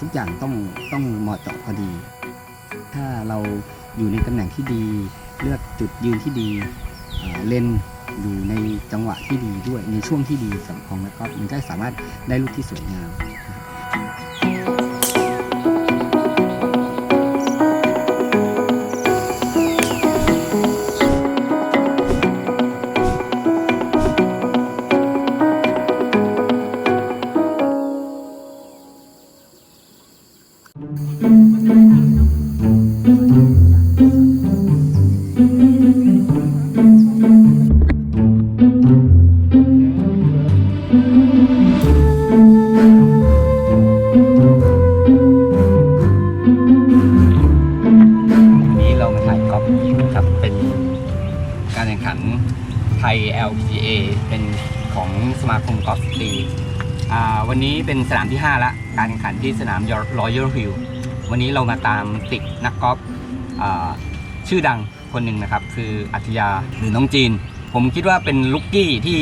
ทุกอย่างต้องต้องเหมาะเจาะพอดี ถ้าเราอยู่ในตำแหน่งที่ดี เลือกจุดยืนที่ดีเลนอยู่ในจังหวะที่ดีด้วยในช่วงที่ดีสำของแล้วก็มันก็สามารถได้ลูกที่สวยงามวับ LPGA เป็นของสมาคมกอล์ฟสตรีอ่าวันนี้เป็นสนามที่ 5 ละ การแข่งขันที่สนาม Royal Hill วันนี้เรามาตามติดนักกอล์ฟอ่าชื่อดังคนหนึ่งนะครับ คืออัธยาหรือน้องจีน ผมคิดว่าเป็นลุกกี้ที่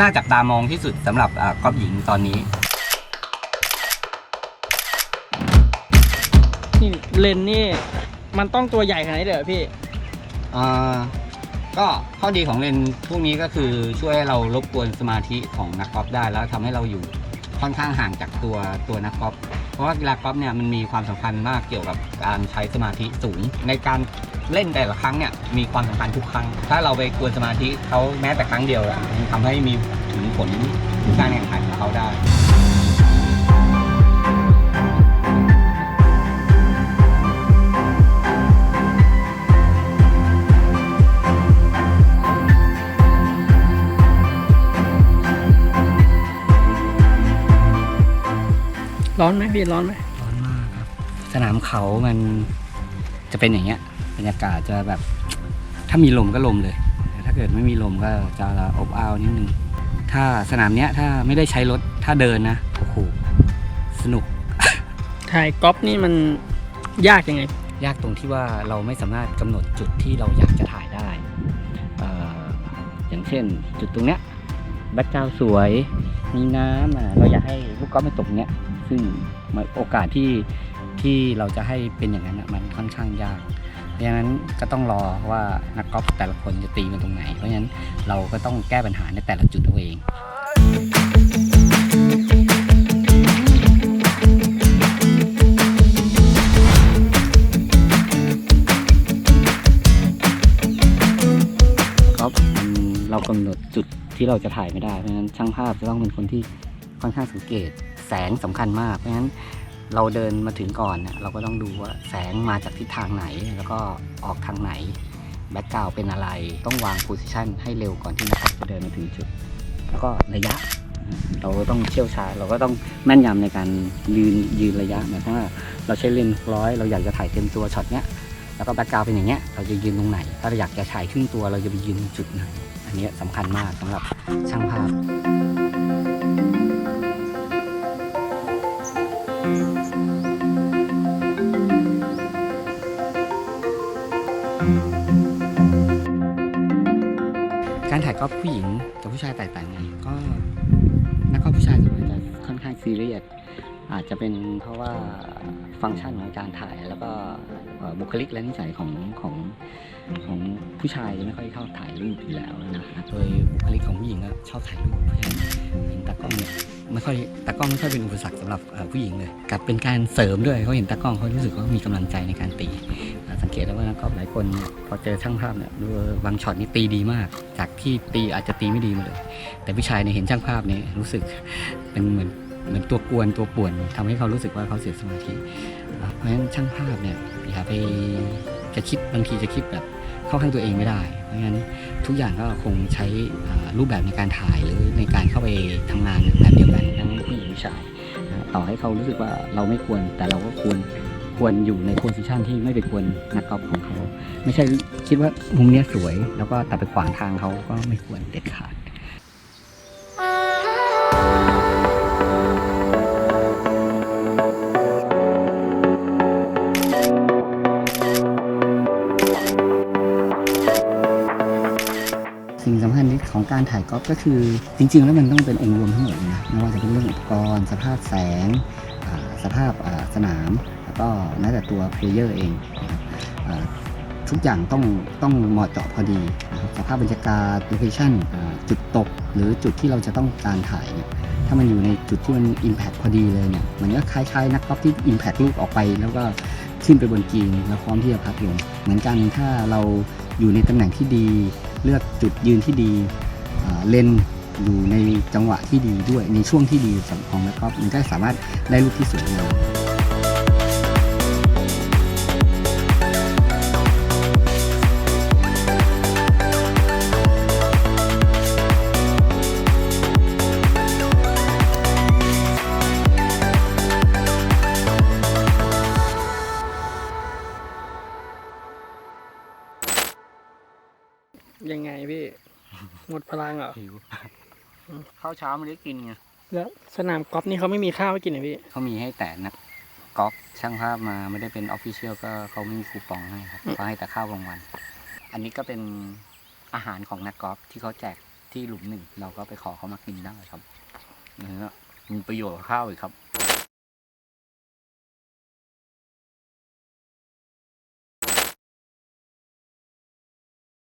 น่าจับตามองที่สุดสำหรับอ่ากอล์ฟหญิงตอนนี้นี่เลนนี่มันต้องตัวใหญ่ขนาดนี้เลยเหรอพี่ อ่า ก็ข้อดีของเลนส์พวกนี้ก็คือช่วยให้เรารบกวนสมาธิของนักกอล์ฟได้ แล้วทำให้เราอยู่ค่อนข้างห่างจากตัวตัวนักกอล์ฟเพราะว่ากีฬากอล์ฟเนี่ยมันมีความสำคัญมากเกี่ยวกับการใช้สมาธิสูง ในการเล่นแต่ละครั้งเนี่ยมีความสำคัญทุกครั้ง ถ้าเราไปกวนสมาธิเขาแม้แต่ครั้งเดียวอะมันทำให้มีถึงผลการแข่งขันของเขาได้ ร้อนไหมพี่ร้อนไหมร้อนมากครับ สนามเขามันจะเป็นอย่างเงี้ยบรรยากาศจะแบบ ถ้ามีลมก็ลมเลยแต่ถ้าเกิดไม่มีลมก็จะอบอ้าวนิดนึง ถ้าสนามเนี้ยถ้าไม่ได้ใช้รถถ้าเดินนะโอ้โหสนุกถ่ายกอล์ฟนี่มันยากยังไง ยากตรงที่ว่าเราไม่สามารถกำหนดจุดที่เราอยากจะถ่ายได้เอ่ออย่างเช่น จุดตรงเนี้ยแบ็กกราวสวยมีน้ำอะเราอยากให้ลูกกอล์ฟมันตกเนี้ย ซึ่งโอกาสที่ที่เราจะให้เป็นอย่างนั้นมันค่อนข้างยาก เพราะฉะนั้นก็ต้องรอว่านักกอล์ฟแต่ละคนจะตีมันตรงไหน เพราะฉะนั้นเราก็ต้องแก้ปัญหาในแต่ละจุดเอาเองก็เรากำหนดจุดที่เราจะถ่ายไม่ได้ เพราะฉะนั้นช่างภาพจะต้องเป็นคนที่ค่อนข้างสังเกต แสงสำคัญมาก เพราะฉะนั้นเราเดินมาถึงก่อนเนี่ยเราก็ต้องดูว่าแสงมาจากทิศทางไหน แล้วก็ออกทางไหน แบ็กกราวเป็นอะไร ต้องวางโพสิชันให้เร็วก่อนที่นักกอล์ฟจะเดินมาถึงจุด แล้วก็ระยะ เราก็ต้องเชี่ยวชาญ เราก็ต้องแม่นยำในการยืนยืนระยะหมายความว่าเราใช้เลนส์ร้อย เราอยากจะถ่ายเต็มตัวช็อตเนี้ย แล้วก็แบ็กกราวเป็นอย่างเงี้ย เราจะยืนตรงไหน ถ้าเราอยากจะถ่ายครึ่งตัว เราจะไปยืนจุดไหน อันนี้ยสำคัญมากสำหรับช่างภาพ การถ่ายกอล์ฟผู้หญิงกับผู้ชายแตกต่างกันก็นักกอล์ฟผู้ชายส่วนใหญ่จะค่อนข้างซีเรียสอาจจะเป็นเพราะว่าฟังก์ชันของการถ่ายแล้วก็บุคลิกและนิสัยของของของผู้ชายจะไม่ค่อยชอบถ่ายรูปอยู่แล้วนะโดยบุคลิกของผู้หญิงก็ชอบถ่ายรูปเพราะฉะนั้นตากล้องเนี่ย ไม่ค่อยตากล้องไม่ค่อยเป็นอุปสรรคสำหรับผู้หญิงเลยกับเป็นการเสริมด้วยเขาเห็นตากล้องเขารู้สึกว่ามีกำลังใจในการตี สังเกตได้วว่านักกอล์ฟหลายคนพอเจอช่างภาพเนี่ยดูบางช็อตนี่ตีดีมาก จากที่ตีอาจจะตีไม่ดีมาเลย แต่ผู้ชายเนี่ยเห็นช่างภาพเนี่ยรู้สึกเป็นเหมือนเหมือนตัวกวนตัวป่วนทำให้เขารู้สึกว่าเขาเสียสมาธิเพราะฉะนั้นช่างภาพเนี่ยอย่าไปจะคิดบางทีจะคิดแบบเข้าข้างตัวเองไม่ได้ เพราะฉะนั้น ทุกอย่างก็คงใช้รูปแบบในการถ่ายหรือในการเข้าไปทำงานแบบเดียวกันทั้งผู้หญิงผู้ชายต่อให้เขารู้สึกว่าเราไม่ควรแต่เราก็ควรควรอยู่ในโพสิชันที่ไม่ไปควรนักกอล์ฟของเขา ไม่ใช่คิดว่ามุมนี้สวย แล้วก็ตัดไปขวางทางเขาก็ไม่ควรเด็ดขาด การถ่ายกอล์ฟก็คือจริง ๆ แล้วมันต้องเป็นองค์รวมทั้งหมดนะไม่ว่าจะเป็นเรื่องอุปกรณ์ สภาพแสง สภาพสนาม แล้วก็แม้แต่ตัวเพลเยอร์เองนะครับทุกอย่างต้องต้องเหมาะเจาะพอดีนะครับสภาพบรรยากาศโลเคชั่นจุดตก หรือจุดที่เราจะต้องการถ่ายเนี่ยถ้ามันอยู่ในจุดที่มัน Impact พอดีเลยเนี่ยมันก็คล้ายๆนักกอล์ฟที่ Impact ลูกออกไป แล้วก็ขึ้นไปบนกีนแล้วพร้อมที่จะพักลงเหมือนกันถ้าเราอยู่ในตำแหน่งที่ดี เลือกจุดยืนที่ดี เลนอยู่ในจังหวะที่ดีด้วยในช่วงที่ดีสำหรับของนักกอล์ฟมันก็สามารถได้ลูกที่สวยงามยังไงพี่ หมดพลังเหรอหิวข้าวเช้าไม่ได้กินไงแล้วสนามกอล์ฟนี่เขาไม่มีข้าวให้กินเหรอพี่เขามีให้แต่นักกอล์ฟช่างภาพมาไม่ได้เป็นออฟฟิเชียลก็เขาไม่มีคูปองให้ครับอืมเขาให้แต่ข้าวกลางวัน อันนี้ก็เป็นอาหารของนักกอล์ฟที่เขาแจกที่หลุมหนึ่ง เราก็ไปขอเขามากินได้ครับนี่ฮะมีประโยชน์กับข้าวอีกครับ